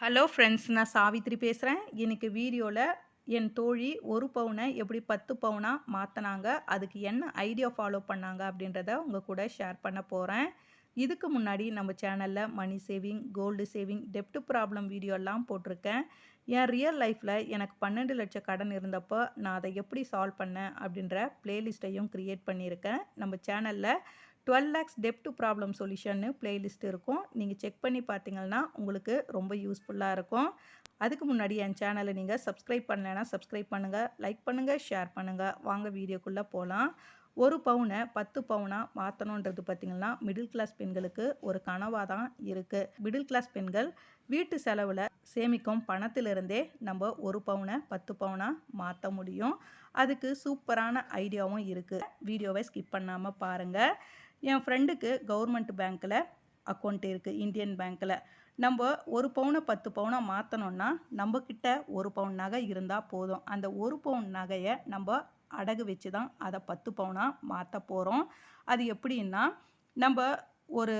Hello friends நான் சாவித்ரி பேசுகிறேன் இன்றைக்கி வீடியோவில் என் தோழி ஒரு பவுனை எப்படி பத்து பவுனாக மாற்றினாங்க அதுக்கு என்ன ஐடியா ஃபாலோ பண்ணாங்க அப்படின்றத உங்கள் கூட ஷேர் பண்ண போகிறேன் இதுக்கு முன்னாடி நம்ம சேனலில் மணி சேவிங் கோல்டு சேவிங் டெப்ட் ப்ராப்ளம் வீடியோலாம் போட்டிருக்கேன். என் ரியல் லைஃப்பில் எனக்கு பன்னெண்டு லட்சம் கடன் இருந்தப்போ நான் அதை எப்படி சால்வ் பண்ணேன் அப்படின்ற பிளேலிஸ்ட்டையும் க்ரியேட் பண்ணியிருக்கேன். நம்ம சேனலில் டுவெல் லேக்ஸ் டெப்ட் ப்ராப்ளம் சொல்யூஷன்னு பிளேலிஸ்ட் இருக்கும். நீங்கள் செக் பண்ணி பார்த்தீங்கன்னா உங்களுக்கு ரொம்ப யூஸ்ஃபுல்லாக இருக்கும். அதுக்கு முன்னாடி என் சேனலை நீங்கள் சப்ஸ்கிரைப் பண்ணலைன்னா சப்ஸ்கிரைப் பண்ணுங்கள் லைக் பண்ணுங்கள் ஷேர் பண்ணுங்கள் வாங்க வீடியோக்குள்ளே போகலாம். ஒரு பவுனை பத்து பவுனாக மாற்றணுன்றது பார்த்திங்கன்னா மிடில் கிளாஸ் பெண்களுக்கு ஒரு கனவாக தான் இருக்குது மிடில் கிளாஸ் பெண்கள் வீட்டு செலவில் சேமிக்கும் பணத்திலிருந்தே நம்ம ஒரு பவுனை பத்து பவுனாக மாற்ற முடியும். அதுக்கு சூப்பரான ஐடியாவும் இருக்குது வீடியோவை ஸ்கிப் பண்ணாமல் பாருங்கள் என் ஃப்ரெண்டுக்கு கவர்மெண்ட் பேங்க்கில் அக்கௌண்ட் இருக்குது இந்தியன் பேங்க்கில் நம்ம ஒரு பவுனை பத்து பவுனை மாற்றணுன்னா நம்மக்கிட்ட ஒரு பவுன் நகை இருந்தால் போதும். அந்த ஒரு பவுன் நகையை நம்ம அடகு வச்சு தான் அதை பத்து பவுனாக மாற்ற போகிறோம் அது எப்படின்னா நம்ம ஒரு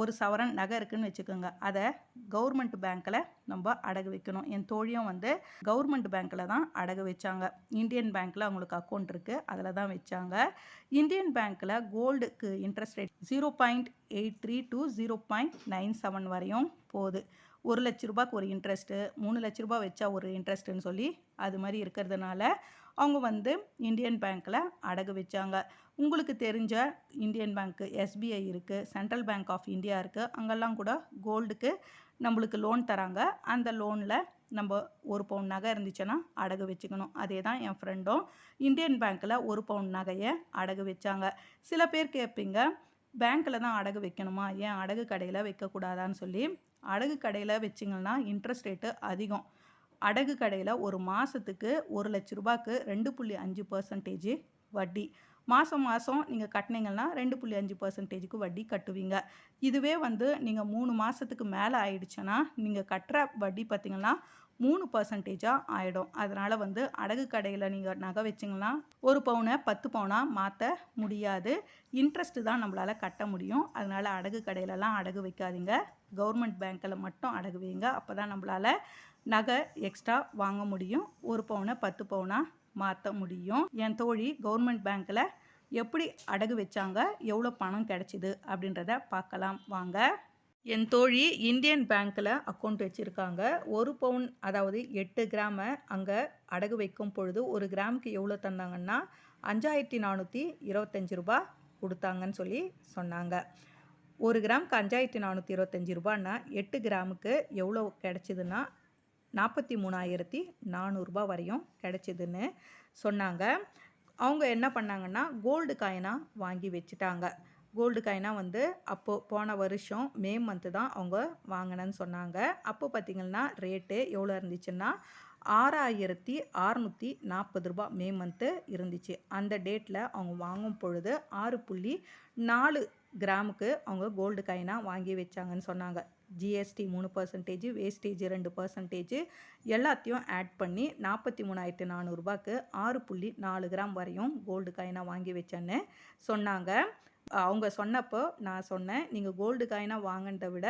ஒரு சவரன் நகை இருக்குன்னு வச்சுக்கோங்க. அதை கவர்மெண்ட் பேங்க்கில் நம்ம அடகு வைக்கணும். என் தோழியும் வந்து கவர்மெண்ட் பேங்க்கில் தான் அடகு வச்சாங்க. இந்தியன் பேங்க்கில் அவங்களுக்கு அக்கௌண்ட் இருக்குது அதில் தான் வச்சாங்க. இந்தியன் பேங்க்கில் கோல்டுக்கு interest rate zero point eight three to zero point nine seven வரையும் போகுது. ஒரு லட்ச ரூபாய்க்கு ஒரு இன்ட்ரெஸ்ட்டு மூணு லட்ச ரூபாய் வச்சா ஒரு இன்ட்ரெஸ்ட்டுன்னு சொல்லி அது மாதிரி இருக்கிறதுனால அவங்க வந்து இந்தியன் பேங்க்கில் அடகு வச்சாங்க. உங்களுக்கு தெரிஞ்ச இந்தியன் பேங்க்கு எஸ்பிஐ இருக்குது சென்ட்ரல் பேங்க் ஆஃப் இந்தியா இருக்குது அங்கெல்லாம் கூட கோல்டுக்கு நம்மளுக்கு லோன் தராங்க. அந்த லோனில் நம்ம ஒரு பவுன் நகை இருந்துச்சுன்னா அடகு வச்சுக்கணும். அதே தான் என் ஃப்ரெண்டும் இந்தியன் பேங்க்கில் ஒரு பவுன் நகையை அடகு வச்சாங்க. சில பேர் கேட்பீங்க பேங்க்கில் தான் அடகு வைக்கணுமா? ஏன் அடகு கடையில் வைக்கக்கூடாதான்னு சொல்லி அடகு கடையில் வச்சிங்கன்னா இன்ட்ரெஸ்ட் ரேட்டு அதிகம். அடகு கடையில் ஒரு மாதத்துக்கு ஒரு லட்ச ரூபாய்க்கு ரெண்டு புள்ளி அஞ்சு பர்சன்டேஜ் வட்டி. மாதம் மாதம் நீங்கள் கட்டினீங்கன்னா ரெண்டு புள்ளி அஞ்சு பர்சன்டேஜுக்கு வட்டி கட்டுவீங்க. இதுவே வந்து நீங்கள் மூணு மாதத்துக்கு மேலே ஆயிடுச்சுன்னா நீங்கள் கட்டுற வட்டி பார்த்திங்கன்னா மூணு பர்சன்டேஜாக ஆகிடும் அதனால் வந்து அடகு கடையில் நீங்கள் நகை வச்சிங்கன்னா ஒரு பவுனை பத்து பவுனாக மாற்ற முடியாது. இன்ட்ரெஸ்ட்டு தான் நம்மளால் கட்ட முடியும். அதனால் அடகு கடையிலலாம் அடகு வைக்காதீங்க. கவர்மெண்ட் பேங்க்கில் மட்டும் அடகு வைங்க. அப்போ தான் நம்மளால் நகை எக்ஸ்ட்ரா வாங்க முடியும். ஒரு பவுனை பத்து பவுனாக மாற்ற முடியும். என் தோழி கவர்மெண்ட் பேங்க்கில் எப்படி அடகு வச்சாங்க? எவ்வளோ பணம் கிடச்சிது? அப்படின்றத பார்க்கலாம். வாங்க. என் தோழி இந்தியன் பேங்க்கில் அக்கௌண்ட் வச்சுருக்காங்க. ஒரு பவுன் அதாவது எட்டு கிராமை அங்கே அடகு வைக்கும் பொழுது ஒரு கிராமுக்கு எவ்வளோ தந்தாங்கன்னா அஞ்சாயிரத்தி நானூற்றி இருபத்தஞ்சி ரூபா கொடுத்தாங்கன்னு சொல்லி சொன்னாங்க. ஒரு கிராமுக்கு அஞ்சாயிரத்தி நானூற்றி இருபத்தஞ்சி ரூபான்னா எட்டு கிராமுக்கு எவ்வளோ கிடச்சிதுன்னா நாற்பத்தி மூணாயிரத்தி நானூறுரூபா வரையும் கிடச்சிதுன்னு சொன்னாங்க. அவங்க என்ன பண்ணாங்கன்னா கோல்டு காயினாக வாங்கி வச்சுட்டாங்க. கோல்டு காயினாக வந்து அப்போது போன வருஷம் மே மந்த்து தான் அவங்க வாங்கினேன்னு சொன்னாங்க. அப்போ பார்த்திங்கன்னா ரேட்டு எவ்வளோ இருந்துச்சுன்னா ஆறாயிரத்தி அறநூற்றி நாற்பது ரூபா மே மந்த்து இருந்துச்சு. அந்த டேட்டில் அவங்க வாங்கும் பொழுது ஆறு புள்ளி நாலு கிராமுக்கு அவங்க கோல்டு காயினாக வாங்கி வச்சாங்கன்னு சொன்னாங்க. ஜிஎஸ்டி மூணு பர்சன்டேஜ் வேஸ்டேஜ் ரெண்டு பர்சன்டேஜ் எல்லாத்தையும் ஆட் பண்ணி நாற்பத்தி மூணாயிரத்தி நானூறுரூபாக்கு ஆறு புள்ளி நாலு கிராம் வரையும் கோல்டு காயினாக வாங்கி வச்சேன்னு சொன்னாங்க. அவங்க சொன்னப்போ நான் சொன்னேன் நீங்கள் கோல்டு காயினாக வாங்கினதை விட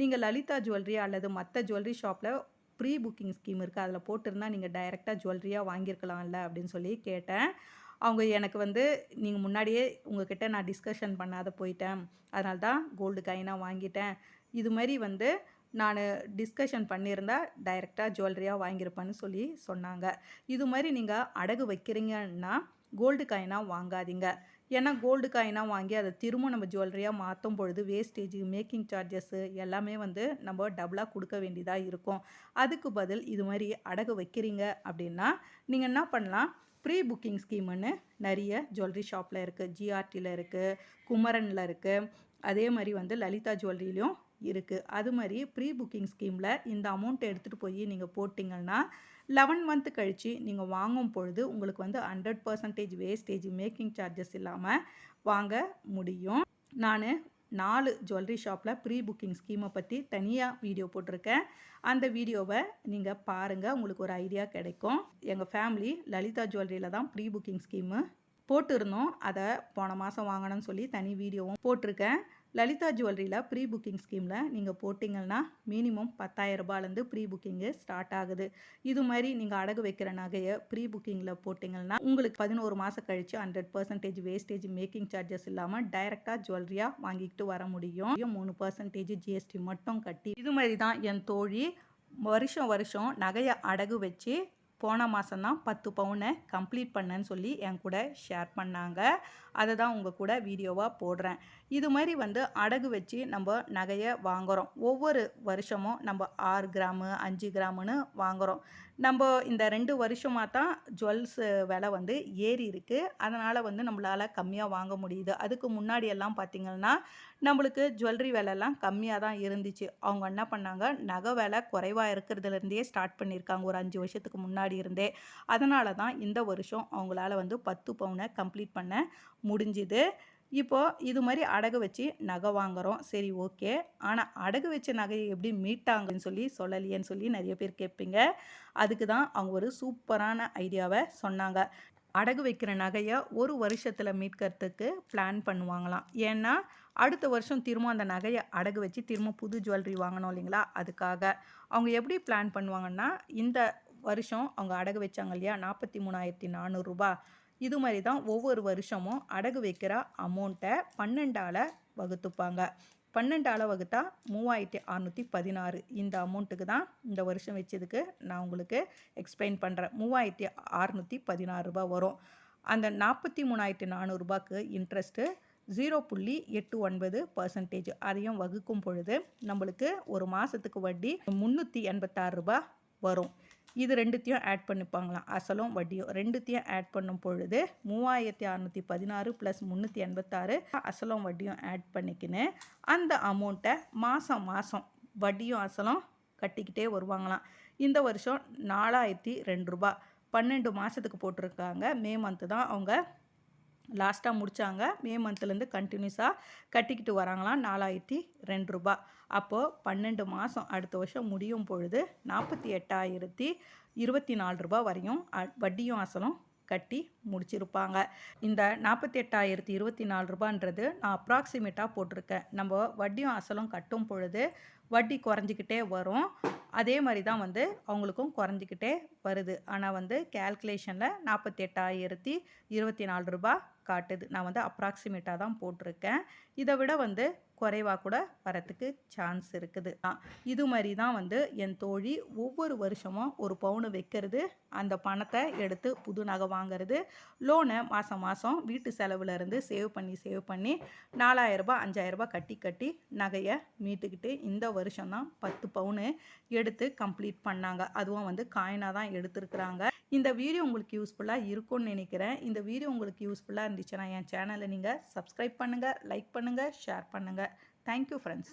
நீங்கள் லலிதா ஜுவல்லரி அல்லது மற்ற ஜுவல்லரி ஷாப்பில் ப்ரீ புக்கிங் ஸ்கீம் இருக்குது அதில் போட்டிருந்தா நீங்கள் டைரெக்டாக ஜுவல்லரியாக வாங்கியிருக்கலாம்ல அப்படின்னு சொல்லி கேட்டேன். அவங்க எனக்கு வந்து நீங்கள் முன்னாடியே உங்ககிட்ட நான் டிஸ்கஷன் பண்ணாத போயிட்டேன் அதனால தான் கோல்டு காயினாக வாங்கிட்டேன். இது மாதிரி வந்து நான் டிஸ்கஷன் பண்ணியிருந்தா டைரெக்டாக ஜுவல்லரியாக வாங்கியிருப்பேன்னு சொல்லி சொன்னாங்க. இது மாதிரி நீங்கள் அடகு வைக்கிறீங்கன்னா கோல்டு காயினாக வாங்காதீங்க. ஏன்னா கோல்டு காயினாக வாங்கி அதை திரும்ப நம்ம ஜுவல்லரியாக மாற்றும் பொழுது வேஸ்டேஜ் மேக்கிங் சார்ஜஸ்ஸு எல்லாமே வந்து நம்ம டபுளாக கொடுக்க வேண்டியதாக இருக்கும். அதுக்கு பதில் இது மாதிரி அடகு வைக்கிறீங்க அப்படின்னா நீங்கள் என்ன பண்ணலாம்? ப்ரீ புக்கிங் ஸ்கீமுன்னு நிறைய ஜுவல்லரி ஷாப்பில் இருக்குது ஜிஆர்டியில் இருக்குது குமரனில் இருக்குது அதே மாதிரி வந்து லலிதா ஜுவல்லரிலையும் இருக்குது அது மாதிரி ப்ரீ புக்கிங் ஸ்கீமில் இந்த அமௌண்ட்டை எடுத்துகிட்டு போய் நீங்கள் போட்டிங்கன்னா லெவன் மந்த் கழித்து நீங்கள் வாங்கும் பொழுது உங்களுக்கு வந்து hundred percentage wastage making charges இல்லாமல் வாங்க முடியும். நான் நாலு ஜுவல்லரி ஷாப்பில் ப்ரீ புக்கிங் ஸ்கீமை பற்றி தனியாக வீடியோ போட்டிருக்கேன். அந்த வீடியோவை நீங்கள் பாருங்கள் உங்களுக்கு ஒரு ஐடியா கிடைக்கும். எங்கள் ஃபேமிலி லலிதா ஜுவல்லரியில் தான் ப்ரீ புக்கிங் ஸ்கீமு போட்டிருந்தோம். அதை போன மாதம் வாங்கணும்னு சொல்லி தனி வீடியோவும் போட்டிருக்கேன். லலிதா ஜுவல்லரியில் ப்ரீ புக்கிங் ஸ்கீமில் நீங்கள் போட்டிங்கன்னா மினிமம் பத்தாயிரம் ரூபாயிலேருந்து ப்ரீ புக்கிங்கு ஸ்டார்ட் ஆகுது. இது மாதிரி நீங்கள் அடகு வைக்கிற நகையை ப்ரீ புக்கிங்கில் போட்டிங்கன்னா உங்களுக்கு பதினோரு மாதம் கழித்து hundred percentage wastage making charges இல்லாமல் டைரெக்டாக ஜுவல்லரியாக வாங்கிக்கிட்டு வர முடியும். மூணு பர்சன்டேஜ் ஜிஎஸ்டி மட்டும் கட்டி இது மாதிரி தான் என் தோழி வருஷம் வருஷம் நகையை அடகு வச்சு போன மாதம் தான் பத்து பவுனை கம்ப்ளீட் பண்ணேன்னு சொல்லி என் கூட ஷேர் பண்ணாங்க. அதை தான் உங்கள் கூட வீடியோவாக போடுறேன். இது மாதிரி வந்து அடகு வச்சு நம்ம நகையை வாங்குகிறோம் ஒவ்வொரு வருஷமும் நம்ம ஆறு கிராமு அஞ்சு கிராமுன்னு வாங்குகிறோம் நம்ம இந்த ரெண்டு வருஷமாக தான் ஜுவல்ஸ் விலை வந்து ஏறி இருக்குது அதனால் வந்து நம்மளால் கம்மியாக வாங்க முடியுது. அதுக்கு முன்னாடியெல்லாம் பார்த்திங்கன்னா நம்மளுக்கு ஜுவல்லரி விலைலாம் கம்மியாக தான் இருந்துச்சு. அவங்க என்ன பண்ணாங்க? நகை விலை குறைவாக இருக்கிறதுலேருந்தே ஸ்டார்ட் பண்ணியிருக்காங்க ஒரு அஞ்சு வருஷத்துக்கு முன்னாடி இருந்தே. அதனால தான் இந்த வருஷம் அவங்களால வந்து பத்து பவுனை கம்ப்ளீட் பண்ண முடிஞ்சுது. இப்போது இது மாதிரி அடகு வச்சு நகை வாங்குகிறோம் சரி ஓகே. ஆனால் அடகு வச்ச நகையை எப்படி மீட்டாங்கன்னு சொல்லி சொல்லலையேன்னு சொல்லி நிறைய பேர் கேட்பீங்க. அதுக்கு தான் அவங்க ஒரு சூப்பரான ஐடியாவை சொன்னாங்க. அடகு வைக்கிற நகையை ஒரு வருஷத்தில் மீட்கிறதுக்கு பிளான் பண்ணுவாங்களாம். ஏன்னா அடுத்த வருஷம் திரும்ப அந்த நகையை அடகு வச்சு திரும்ப புது ஜுவல்லரி வாங்கணும் இல்லைங்களா? அதுக்காக. அவங்க எப்படி பிளான் பண்ணுவாங்கன்னா இந்த வருஷம் அவங்க அடகு வச்சாங்க இல்லையா? நாற்பத்தி மூணாயிரத்தி நானூறுரூபா இது மாதிரி தான் ஒவ்வொரு வருஷமும் அடகு வைக்கிற அமௌண்ட்டை பன்னெண்டால் வகுத்துப்பாங்க. பன்னெண்டால் வகுத்தா மூவாயிரத்தி அறநூற்றி பதினாறு. இந்த அமௌண்ட்டுக்கு தான் இந்த வருஷம் வச்சதுக்கு நான் உங்களுக்கு எக்ஸ்பிளைன் பண்ணுறேன் மூவாயிரத்தி அறநூற்றி பதினாறு ரூபாய் வரும். அந்த நாற்பத்தி மூணாயிரத்தி நானூறுரூபாக்கு இன்ட்ரெஸ்ட்டு ஜீரோ புள்ளி எட்டு ஒன்பது பர்சன்டேஜ் அதையும் வகுக்கும் பொழுது நம்மளுக்கு ஒரு மாதத்துக்கு வட்டி முந்நூற்றி எண்பத்தாறு ரூபாய் வரும். இது ரெண்டுத்தையும் ஆட் பண்ணிப்பாங்களாம். அசலும் வட்டியும் ரெண்டுத்தையும் ஆட் பண்ணும் பொழுது மூவாயிரத்தி அறநூற்றி பதினாறு ப்ளஸ் முந்நூற்றி எண்பத்தாறு அசலும் வட்டியும் ஆட் பண்ணிக்கின்னு அந்த அமௌண்ட்டை மாதம் மாதம் வட்டியும் அசலும் கட்டிக்கிட்டே வருவாங்களாம். இந்த வருஷம் நாலாயிரத்தி ரெண்டு ரூபா பன்னெண்டு மாதத்துக்கு போட்டிருக்காங்க. மே மந்த்து தான் அவங்க லாஸ்ட்டாக முடித்தாங்க மே மந்த்லேருந்து கண்டினியூஸாக கட்டிக்கிட்டு வராங்களாம். நாலாயிரத்தி ரெண்டு ரூபா. அப்போது பன்னெண்டு மாதம் அடுத்த வருஷம் முடியும் பொழுது நாற்பத்தி எட்டாயிரத்தி இருபத்தி நாலு ரூபா வரையும் வட்டியும் அசலும் கட்டி முடிச்சிருப்பாங்க. இந்த நாற்பத்தி எட்டாயிரத்தி இருபத்தி நாலு ரூபான்றது நான் அப்ராக்சிமேட்டாக போட்டிருக்கேன். நம்ம வட்டியும் அசலும் கட்டும் பொழுது வட்டி குறைஞ்சிக்கிட்டே வரும். அதே மாதிரி தான் வந்து அவங்களுக்கும் குறைஞ்சிக்கிட்டே வருது. ஆனால் வந்து கேல்குலேஷனில் நாற்பத்தி எட்டாயிரத்தி இருபத்தி நாலு ரூபா காட்டுது. நான் வந்து அப்ராக்சிமேட்டாக தான் போட்டிருக்கேன். இதை விட வந்து குறைவாக கூட வரத்துக்கு சான்ஸ் இருக்குது. இது மாதிரி தான் வந்து என் தோழி ஒவ்வொரு வருஷமும் ஒரு பவுனு வைக்கிறது. அந்த பணத்தை எடுத்து புது நகை வாங்கிறது. லோனை மாதம் மாதம் வீட்டு செலவில் இருந்து சேவ் பண்ணி சேவ் பண்ணி நாலாயிரரூபா அஞ்சாயிரரூபா கட்டி கட்டி நகையை மீட்டுக்கிட்டு இந்த வருஷம்தான் பத்து பவுனு எடுத்து கம்ப்ளீட் பண்ணாங்க. அதுவும் வந்து காயினாக தான் எடுத்துருக்குறாங்க. இந்த வீடியோ உங்களுக்கு யூஸ்ஃபுல்லாக இருக்கும்னு நினைக்கிறேன். இந்த வீடியோ உங்களுக்கு யூஸ்ஃபுல்லாக இருந்துச்சுன்னா என் சேனலை நீங்கள் சப்ஸ்கிரைப் பண்ணுங்கள் லைக் பண்ணுங்கள் ஷேர் பண்ணுங்கள் தேங்க்யூ ஃப்ரெண்ட்ஸ்